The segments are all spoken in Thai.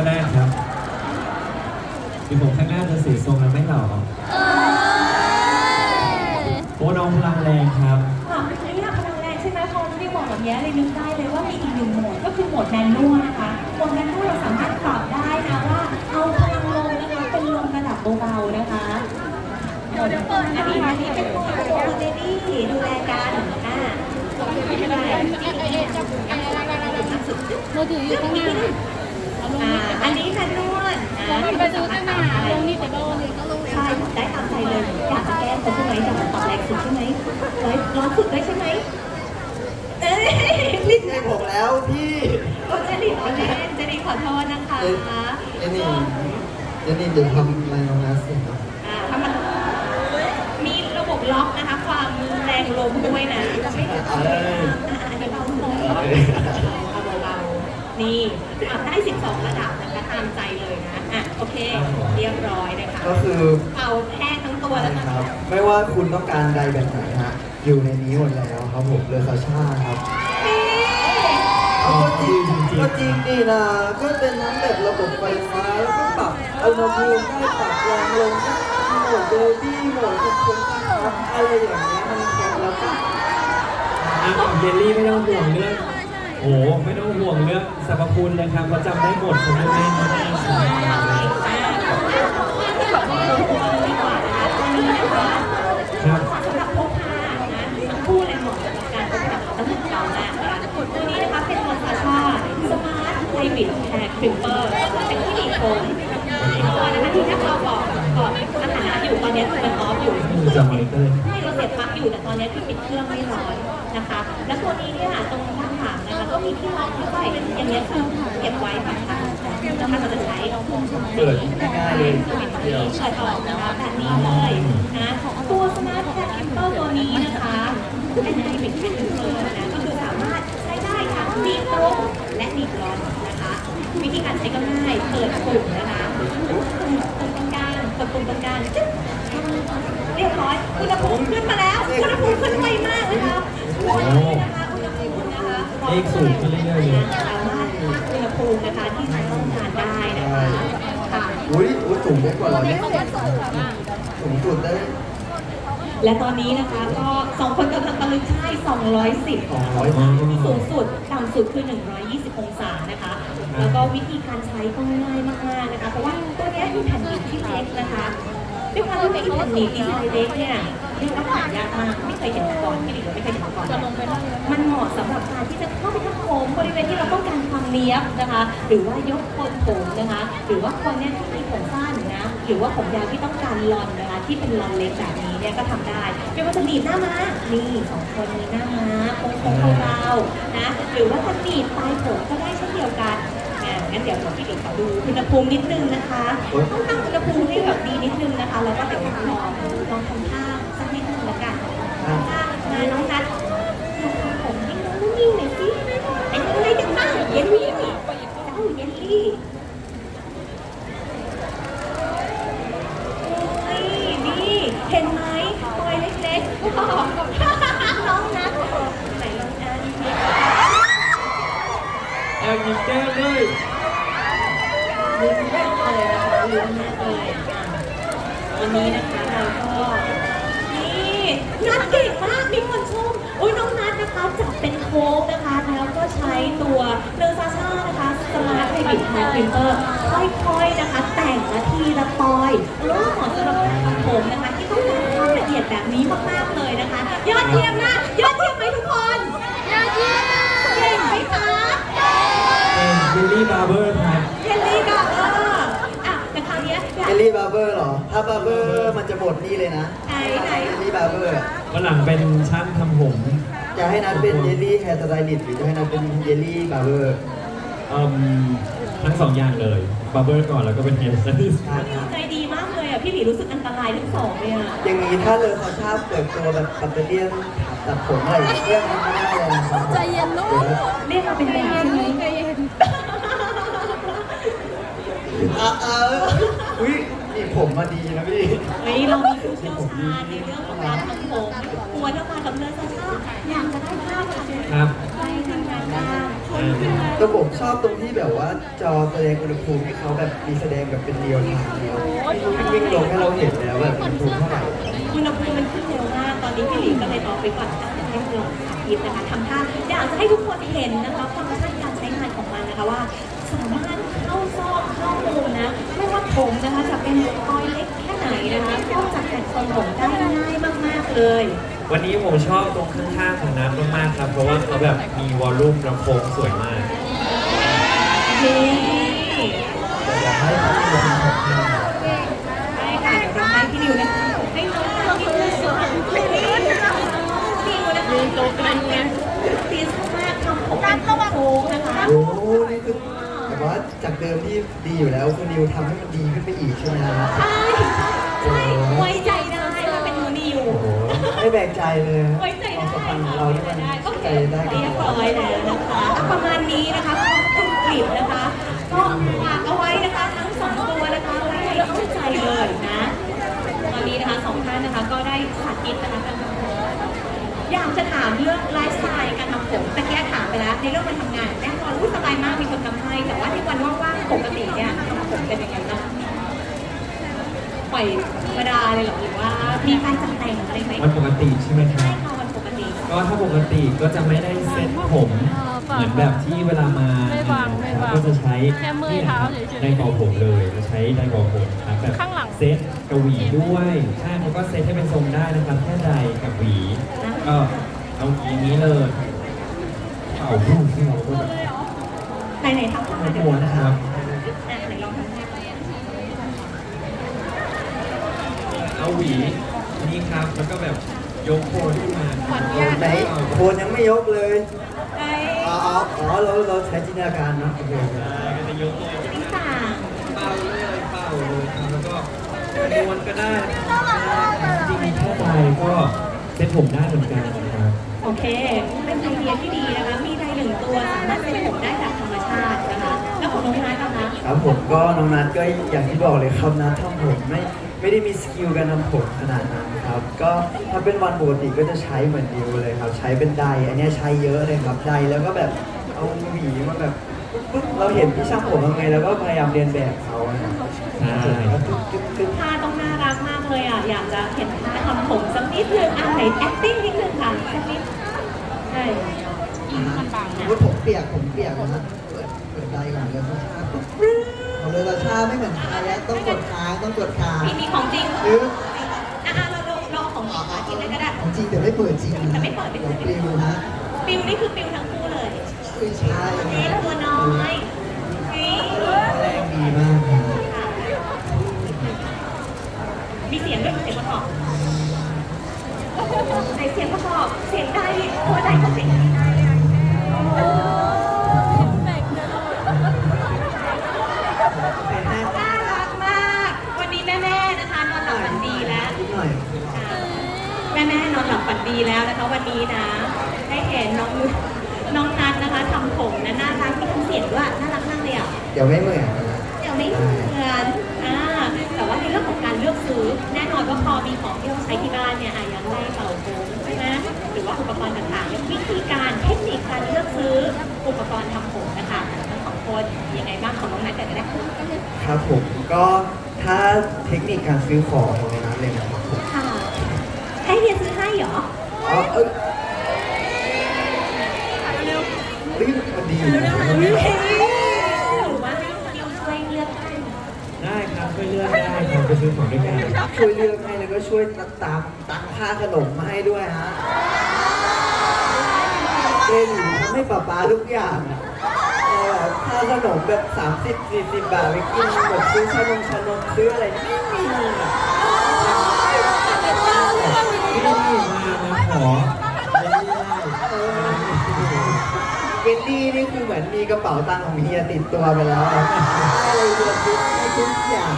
ก็ได้ครับมีผมข้างหน้าจะสีทรงแล้วไม่เหล่อโอ้น้องพลังแรงครับค่ะนี่ค่ะพลังแรงใช่ไหมพอพี่บอกแบบนี้เลยนึกได้เลยว่ามีอีกหนึ่งโหมดก็คือโหมดแมนนวลนะคะโหมดแมนนวลเราสามารถปรับได้นะว่าเอาพลังลมนะคะเป็นลมระดับเบาๆนะคะเดี๋ยวเปิดอันนี้อันนี้เป็นโหมดโหมดเดดี้ดูแลกันอ่าไม่เป็นไรมือถืออยู่ข้างหน้าเอาลงอ่านี่อันนี้แมนนวลนะ ไปดูข้างหน้าลงนี่แต่ก็เลยก็ลงใช่ได้ตามใจเลย อยากจะแก้ตัวใช่ไหมอยากจะปรับแรงสุดใช่ไหมร้อยร้อนสุดเลยใช่ไหมเอ้ยรีบใช่ผมแล้วพี่โอ้เจนิขอเล่นเจนิขอโทษนะคะเจนี่เจนี่เดี๋ยวทำอะไรน้องนัสสิครับอ่าถ้ามันมีระบบล็อกนะคะ ความแรงลมด้วยนะไม่ถึง เอาเลยอ่าอันนี้เบาลงเอาเบาๆ นี่ปรับได้ 12 ระดับนะคะตามใจเลยนะ อะ โอเค เรียบร้อยนะคะ ก็คือเป่าแห้งทั้งตัวแล้วนะนะคคะรับไม่ว่าคุณต้องการใดแบบไหนฮะอยู่ในนี้หมดแล้วครับผมเรือซาชาครับนี่เอาก็จริงก็จริงดีนะก็เป็นทั้งแบบระบบไฟฟ้าแล้วก็ปรับอุณหภูมิได้ปรับแรงลมได้โหมดเบบี้โหมดทุกคนครับอะไรอย่างเงี้ยมันแข็งแล้วก็ อะเยลลี่ไม่ต้องห่วงเรื่อง โอ้ไม่ต้องห่วงเรื่องสรรพคุณเลยครับเขาจำได้หมดผมไม่แม่นไม่แน่สบายเลยที่บอกว่าเราควรดีกว่านะคะตัวนี้นะคะครับสำหรับพกพานะทั้งคู่เลยเหมาะกับการพกพาของทั้งเรามากนะมาร์ทไฮบริดแฮร์คริปเปอร์เป็นที่ดีผมตัวนะคะที่ถ้าเราบอกก่อนอาหารอยู่ตอนนี้คือมันออฟอยู่จำมอนิเตอร์ใช่เราเสียบปลั๊กอยู่แต่ตอนนี้คือปิดเครื่องไม่ร้อนนะคะ แล้วตัวนี้เนี่ยตรง ด้านหลังนะคะก็มีที่ล็อกด้วยอย่างเงี้ยคือเก็บไว้แบบค่ะนะคะเราจะใช้เปิดง่ายๆเลยปิดนี้เปิดออกนะคะแบบนี้เลยนะตัวสมาร์ทแท็กคิปเปอร์ตัวนี้นะคะเป็นไฮบริดแท็กคิปเปอร์นะก็คือสามารถใช้ได้ทั้งดีบตรงและดีบร้อนนะคะ วิธีการใช้ก็ง่ายเปิดปุ่มนะคะปุ่มตรงกลางกดปุ่มตรงกลางจึ๊บเรียบร้อยอุณหภูมิขึ้นมาแล้วอุณหภูมิขึ้นไวมากนะคะไวนะคะอุณหภูมินะคะ เลขสูงขึ้นเรื่อยๆเลยสามารถตั้งอุณหภูมินะคะที่ใช้ต้องการได้นะคะค่ะอุ้ยอุ้ยสูงได้กว่าเราเนี่ยสูงสุดได้และตอนนี้นะคะก็สองคนกำลังตะลึงใช่210สองร้อยสูงสุดต่ำสุดคือ 120 องศานะคะ แล้วก็วิธีการใช้ก็ง่ายมากๆนะคะ เพราะว่าตัวเนี้ยมีแผ่นดินที่เล็กนะคะ ด้วยความที่เป็นแผ่นดินที่เล็กเนี่ยเรียกว่าหายากมากไม่เคยเห็นมาก่อนพี่หลิงไม่เคยเห็นมาก่อนจะลงไปนั่งเลยมันเหมาะสำหรับการที่จะเข้าไปทับผมบริเวณที่เราต้องการความเนี้ยบนะคะ หรือว่ายกคนผมนะคะ หรือว่าคนเนี่ยที่มีผมสั้นนะหรือว่าผมยาวที่ต้องการลอนนะคะ ที่เป็นลอนเล็กแบบนี้เนี่ยก็ทำได้ไม่ว่าจะหนีบหน้าม้านี่สองคนมีหน้าม้าโค้งๆเบาๆนะหรือว่าจะหนีบปลายผมก็ได้เช่น งั้นเดี๋ยวผมพี่เด็กขอดูอุณหภูมินิดนึงนะคะต้องตั้งอุณหภูมิให้แบบดีนิดนึงนะคะ แล้วก็เดี๋ยวลองลองทำท่าสักนิดนึงละกันท่ามาน้องนัทผมให้น้องนิ่งหน่อยสิเป็นอะไรกันบ้างเยลลี่เจ้าเยลลี่โอ้ยนี่เห็นไหมตัวเล็กๆว้าวน้องนัทไหนลองอ่านดิแอลยิ งแก้มด้วยลุ้นมากเลยนะคะลุ้นมากเลยอะวันนี้นะคะเราก็นี่นัดเก่งมากมีคนชมโอ้ยน้องนัทนะคะจับเป็นโค้งนะคะ แล้วก็ใช้ตัวเนอร์ซาชานะคะสมาร์ทไฮบริดแฮร์ฟิลเตอร์ค่อยๆนะคะ แต่งละทีละปอยแล้เหมาะสำหรับการทำผมนะคะ ที่ต้องการความละเอียดแบบนี้มากๆเลยนะคะ ยอดเยี่ยมนะ บาร์เบอร์มันจะหมดนี่เลยนะไหนไหนเจลลี่บาร์เบอร์ วันหลังเป็นช่างทำผม จะให้นัดเป็นเจลลี่แฮร์สไตลิสต์หรือจะให้นัดเป็นเจลลี่บาร์เบอร์เอ่มทั้งสองอย่างเลยบาร์เบอร์ก่อนแล้วก็เป็นเฮร์สไตลิสต์ใจดีมากเลยอะ พี่หมีรู้สึกอันตรายทั้งสองเลยอะอย่างนี้ถ้าเลอเขาชาเปิดตัวแบบปัตเตอร์เลียนตัดผมอะไรอย่างเงี้ยมันไม่ได้เลยนะครับใจเย็นลูกเรียกมาเป็นแบบใช่ไหมใจเย็นอะอะอุ้ยนี่ ผมมาดีนะพี่ เฮ้ยเรามีผู้เชี่ยวชาญในเรื่องของการทำผมควรต้องมากับเรือซาชาอยากจะได้ภาพค่ะครับไปทำงานบ้างอ่าแต่ผมชอบตรงที่แบบว่าจอแสดงอุณหภูมิที่เขาแบบมีแสดงแบบเป็นเรียลไทม์แล้ววิ่งลงให้เราเห็นแล้วแบบอุณหภูมิเท่าไหร่อุณหภูมิมันขึ้นเร็วมาก ตอนนี้พี่หลีก็เลยบอกไปก่อนอะให้ลองสาธิตนะคะทำท่าอยากจะให้ทุกคนเห็นนะคะฟังก์ชันการใช้งานของมันนะคะว่าสามารถ เข้าซอกเข้ามุมนะ ไม่ว่าผมนะคะจะเป็นรอยเล็กแค่ไหนนะคะก็จะแต่งทรงผมได้ง่ายมากๆเลย วันนี้ผมชอบตรงข้างๆของนัทมากๆครับ เพราะว่าเขาแบบมีวอลลุ่มลำโพงสวยมากนี่แต่อยากให้เขามีความผมให้ ใช่ค่ะเดี๋ยวเราให้พี่นิวนะคะให้น้องเราพี่นิวสวยพี่นิวนะคะพี่นิวนะคะโตกันเนี่ยตีสมากทำผมเป็นโค้งนะคะ โอ้โหนี่คือแบบว่าจาก เดิมที่ดีอยู่แล้วคุณนิวทำให้มันดีขึ้นไปอีกใช่ไหมฮะใช่ใช่ไว้ใจได้ว่าเป็นนิว โอ้โหไม่แบ่งใจเลยไว้ใจความได้สัมพันธ์ของเราที่มันก็ใจได้กันเรียบร้อยแล้วนะคะประมาณนี้นะคะคุณกลิบนะคะ ก็ฝากเอาไว้นะคะทั้งสองตัวนะคะไว้ให้เข้าใจเลยนะตอนนี้นะคะสองท่านนะคะก็ได้สาธิตนะคะการทำผมอยากจะถามเรื่องไลฟ์สไตล์การทำผมตะเกียถามไปแล้วในเรื่องการทำงาน แน่นอนรู้สบายมากมีคนทำให้แต่ว่าที่วันว่างๆปกติเนี่ยทำผมเป็นยังไงบ้างปล่อยธรรมดาเลยเหรอหรือว่ามีการจัดแต่งอะไรไหมวันปกติใช่ไหมครัใช่บ ค่ะวันปกติก็ถ้าปกติก็จะไม่ได้เซ็ตผมเหมือนแบบที่เวลามาไม่วางไม่วางก็จะใช้แค่มือเท้าเฉยๆไดร์เป่าผมเลยจะใช้ไดร์เป่าผมครับแบบข้างหลัง เซ็ตกับหวีด้วยใช่แล้วก็เซ็ตให้เป็นทรงได้นะครับแค่ไดร์กับหวี ก็เอาอย่างนี้เลยเป่ารูปที่เราก็แบบ ไหนๆทำท่าเดี๋ยวม้วนนะครับอะไหนลองทำท่าเอาหวีนี่ครับแล้วก็แบบยกโคนขึ้นมาไหนโคนยังไม่ยกเลยไอ้อ๋ออ๋ออ๋อเราเราใช้จินตนาการเนอะโอเคโอเคใช่ก็จะยกโคนขึ้นลิ้นมาต่างเป่าเลยเป่าเลยครับแล้วก็ม้วนก็ได้จริงๆแค่ไดร์ก็เซ็ตผมได้เหมือนกันนะครับ โอเค เป็นไอเดียที่ดีนะคะ มีไดร์หนึ่งตัวสามารถเป็นผมได้แบบธรรมชาตินะคะแล้วของน้องนัทนะคะครับผมก็น้องนัทก็อย่างที่บอกเลยครับนัททำผมไม่ไม่ได้มีสกิลการทำผมขนาดนั้นครับ ก็ถ้าเป็นวันปกติก็จะใช้เหมือนดิวเลยครับ ใช้เป็นไดร์อันเนี้ยใช้เยอะเลยครับไดร์แล้วก็แบบเอาหวีมาแบบปึ๊บเราเห็นพี่ช่างผมทำไงแล้วก็พยายามเรียนแบบเขานะครับใช่แล้วก็ตึ๊บตึ๊บตึ๊บท่าต้องน่ารักมากเลยอะ อยากจะเห็นท่าทำผมสักนิดนึงอะไหน acting นิดนึงค่ะสักนิดใช่มันบางสมมติผมเปียกผมเปียกนะ เปิดเปิดไดร์ก่อนเลยชาปุ๊บของเลยราชาไม่เหมือนไทยต้องกดค้างต้องกดค้างมีมีของจริงหรืออะอะเราเราเราของจริงมากินเลยก็ได้ ของจริงแต่ไม่เปิดจริงนะแต่ไม่เปิดไม่เปิดดี๋ยวปลิวนะปิวนี่คือปิวทั้งคู่เลยไม่ใช่เอ๊ะตัวน้อยนี่แรงดีมากครับค่ะมีเสียงด้วยมีเสียงประกอบใส่เสียงประกอบ เสียงได้ตัวใดก็เสียงได้ ดีแล้วนะคะวันนี้นะ ได้เห็นน้องน้องนัทนะคะทำผมนะน่ารักมีทำเสียงด้วยน่ารักมากเลยอะเดี๋ยวไม่เหมือนนะเดี๋ยวไม่เหมือนอ่าแต่ว่าในเรื่องของการเลือกซื้อแน่นอนว่าพอมีของที่เราใช้ที่บ้านเนี่ยอะอยังได้เป่าผมใช่ไหมหรือว่าอุปกรณ์ต่างๆเนี่ยวิธีการเทคนิคการเลือกซื้ออุปกรณ์ทำผมนะคะทั้งสองคนยังไงบ้างของน้องนัทกันก็ได้ครับผมก็ถ้าเทคนิคการซื้อของของนั้นเลยนะครับผม ค่ะ ให้เฮียซื้อให้เหรอ อ๋อเอยเฮ้ยมันดีอยู่นะหรือว่าให้ดิวช่วยเลือกให้ได้ครับช่วยเลือกได้ครับไปซื้อของด้วยกันช่วยเลือกให้แล้วก็ช่วยตามตังค่าขนมมาให้ด้วยฮะเจนหนูทำให้ป๊าป๊าทุกอย่างเออค่าขนมแบบ 30 40 บาทไปกินแบบซื้อชานมชานมซื้ออะไรไม่มีอะ นี่มา มาขอเยลลี่ได้เออเวนดี้นี่คือเหมือนมีกระเป๋าตังค์ของเฮียติดตัวไปแล้วอะให้อะไรเดือดทุกให้ทุกอย่าง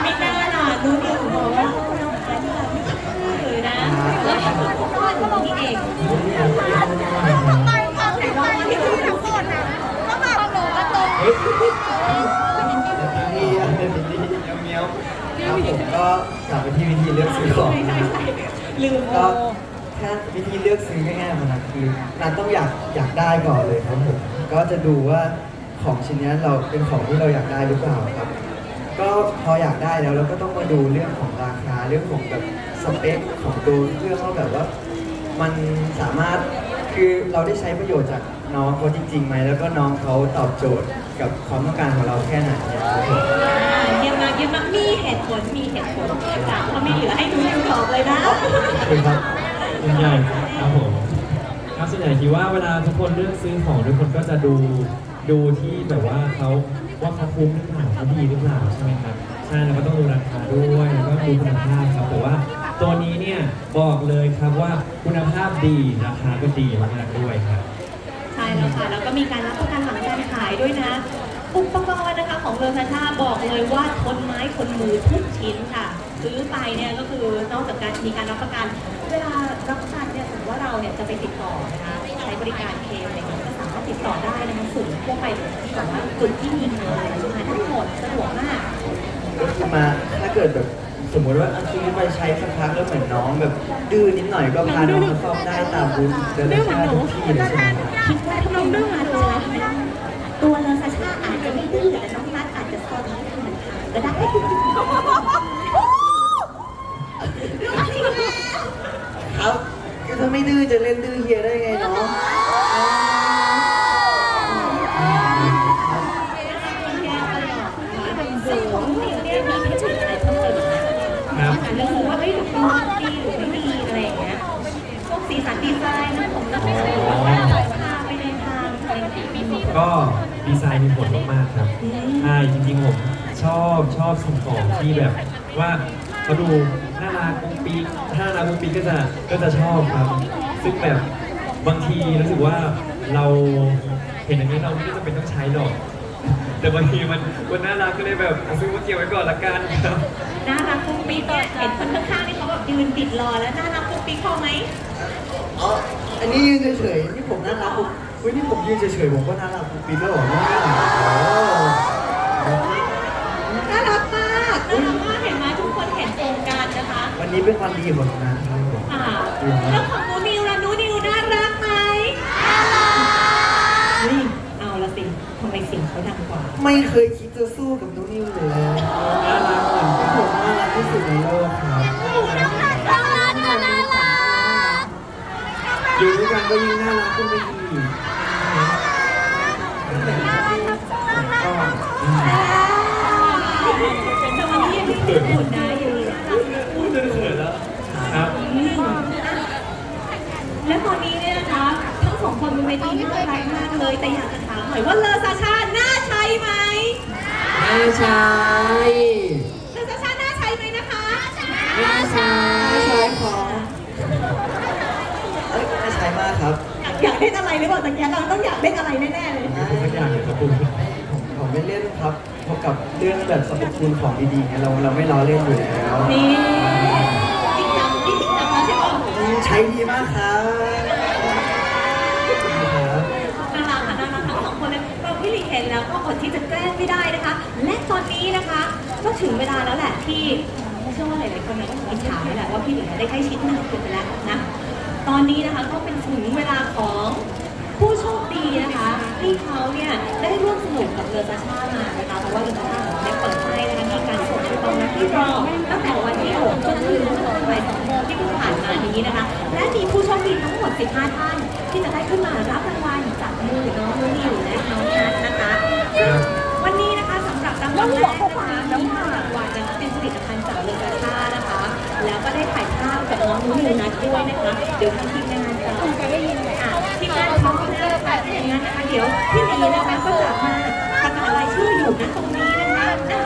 ไม่น่าล่ะดูดิวบอกว่าน้องนัทแบบไม่คือนะแล้วทำให้ทุกคนนี่เองแต่ลองมาที่ดูทุกคนนะต้องหนูก็ตรงเฮ้ยดีอะเดี๋ยวดีเมียวเมียวผมก็กลับไปที่วิธีเลือกซื้อของ ลืมก็แค่วิธีเลือกซื้อง่ายๆของนัทคือนัทต้องอยากอยากได้ก่อนเลยครับผมก็จะดูว่าของชิ้นนี้เราเป็นของที่เราอยากได้หรือเปล่าครับ ก็พออยากได้แล้วเราก็ต้องมาดูเรื่องของราคาเรื่องของแบบสเปคของตัวเครื่องว่าแบบว่ามันสามารถคือเราได้ใช้ประโยชน์จากน้องเขาจริงๆไหมแล้วก็น้องเขาตอบโจทย์กับความต้องการของเราแค่ไหนเนี่ยครับ เยี่ยมมากเยี่ยมมากมีเหตุผลมีเหตุผลจ้ะเพราะไม่เหลือให้ดูนิวตอบเลยนะคือครับส่วนใหญ่ครับผมครับส่วนใหญ่คิดว่าเวลาทุกคนเลือกซื้อของทุกคนก็จะดูดูที่แบบว่าเขาว่าเขาคุ้มหรือเปล่าเขาดีหรือเปล่าใช่ไหมครับใช่แล้วก็ต้องดูราคาด้วยแล้วก็ดูคุณภาพครับแต่ว่าตัวนี้เนี่ยบอกเลยครับว่าคุณภาพดีราคาก็ดีมากๆด้วยครับ ใช่แล้วค่ะแล้วก็มีการรับประกันหลังการขายด้วยนะ อุปกรณ์นะคะของเรือพาชาบอกเลยว่าทนไม้ทนมือทุกชิ้นค่ะซื้อไปเนี่ยก็คือนอกจากการมีการรับประกัน เวลารับประกันเนี่ยสมมติว่าเราเนี่ยจะไปติดต่อนะคะใช้บริการเคลมอะไรอย่างเงี้ยก็สามารถติดต่อได้นะคะศูนย์ทั่วไปที่แบบว่าจุดที่มีขายมาได้หมดสะดวกมากก็คือมาถ้าเกิดแบบสมมติว่าเอาซื้อไปใช้สักพักแล้วเหมือนน้องแบบดื้อนิดหน่อยก็พาน้องมาซ่อมได้ตามบูธเดินชาติทุกที่เลยใช่ไหมครับคิดว่าถ้าเราดื้อมาตัวตั ก็ได้ครับคือถ้าไม่ดื้อจะเล่นดื้อเฮียได้ไงเนาะซึ่งของนิวเนี่ยมีเทคนิคอะไรเพิ่มเติมไหมครับเรื่องว่าเฮ้ยดูดีหรือไม่ดีอะไรอย่างเงี้ยพวกสีสันดีไซน์นะผมจะไม่ใช่แบบว่าพาไปในทางอะไรอย่างเงี้ยก็ดีไซน์มีผลมากๆครับใช่จริงๆผม ชอบชอบสิ่งของที่แบบว่าเขาดูน่ารักปุ๊กปิ๊กถ้าน่ารักปุ๊กปิ๊กก็จะก็จะชอบครับ ซึ่งแบบบางทีรู้สึกว่าเราเห็นอย่างนี้เราไม่ได้จำเป็นต้องใช้หรอก แต่บางทีมันมันน่ารักก็เลยแบบเอาซื้อมาเก็บไว้ก่อนละกันครับ น่ารักปุ๊กปิ๊กเนี่ยเห็นคนข้างๆนี่เขาแบบยืนติดรอแล้วน่ารักปุ๊กปิ๊กพอไหมอ๋ออันนี้ยืนเฉยๆนี่ผมน่ารักผมเฮ้ยนี่ผมยืนเฉยๆผมก็น่ารักผมปีนแล้วเหรอเนี่ยโอ้ น่ารักมากน่ารักมากเห็นไหมทุกคนเห็นตรงกัน นะคะวันนี้เป็นวันดีของน้องนะครับผมอ่าแล้วของนูนิวล่ะนูนิวน่ารักไหมเฮ้ยเอาละสิทำไมเสิ่งเขาดังกว่า ไม่เคยคิดจะสู้กับน้องนิวเลยแล้วน่ารักเหมือนกันผมน่ารักที่สุดในโลกครับอยู่ด้วยกันก็ยิ่งน่ารักขึ้นไปอีกก็ แต่วันนี้ยังไม่ถึงหุ่นนะอยู่น่ารัก พูดจนเขินแล้วครับ และตอนนี้เนี่ยนะคะทั้งสองคนบนเวทีน่ารักมากเลย แต่อยากจะถามหน่อยว่าเลอซาชาน่าใช้ไหมไม่ใช่เลอซาชาน่าใช้ไหมนะคะไม่ใช่ไม่ใช่ของเอ้ยน่าใช้มากครับอยากเล่นอะไรหรือเปล่าตะกี้เราต้องอยากเล่นอะไรแน่ๆเลยเป็นสักอย่างเลยครับคุณผมผมไม่เล่นครับเพราะกับเรื่องแบบสรรพคุณของดีๆเนี่ยเราเราไม่ล้อเล่นอยู่แล้วนี่จริงจังนี่จริงจังนะใช่ไหม ใช้ดีมากครับครับ น่ารักค่ะน่ารักทั้งสองคนเลยเราพี่หลีเห็นแล้วก็อดที่จะแกล้งไม่ได้นะคะ และตอนนี้นะคะ ก็ ถึงเวลาแล้วแหละที่เชื่อว่าหลายๆคนเนี่ยก็คงอิจฉาแหละว่าพี่หลีได้ใกล้ชิดมากขึ้นไปแล้วนะ ตอนนี้นะคะก็เป็นถึงเวลาของผู้โชคดีนะคะที่เขาเนี่ยได้ร่วมสนุกกับเรือซาชามานะคะเพราะว่าเรือซาชาของเราได้เปิดให้นะคะมีการส่งคูปองที่รอตั้งแต่วันที่6จนถึงบ่ายสองโมงที่เพิ่งผ่านมานี้นะคะ และมีผู้โชคดีทั้งหมด 15 ท่าน ที่จะได้ขึ้นมารับรางวัลจากมือน้องนิวและน้องนัทนะคะซึ่งวันนี้นะคะสำหรับรางวัลแรกนะคะากเรือซาชานะคะ แล้วก็ได้ถ่ายภาพกับน้องนุ่นนัทด้วยนะคะ เดี๋ยวทางทีมงานจะลงไปได้ยินไหมอะทีมงานพร้อมแล้วค่ะถ้าอย่างนั้นนะคะ เดี๋ยวพี่หลีนะคะก็จะมาประกาศรายชื่ออยู่นะตรงนี้นะคะอะ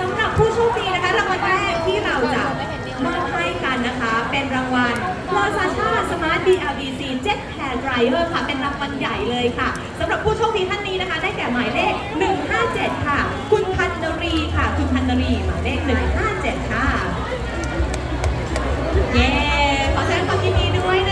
สำหรับผู้โชคดีนะคะรางวัลแรกที่เราจะมอบให้กันนะคะ เป็นรางวัล l o s a s h a Smart DRBC Jet Hair Dryer ค่ะ เป็นรางวัลใหญ่เลยค่ะสำหรับผู้โชคดีท่านนี้นะคะ ได้แก่หมายเลข 157 ค่ะ คุณพีค่ะ คุณพันนรีหมายเลขหนึ่งห้าเจ็ดค่ะ เย้ ขอแสดงความยินดีด้วยนะ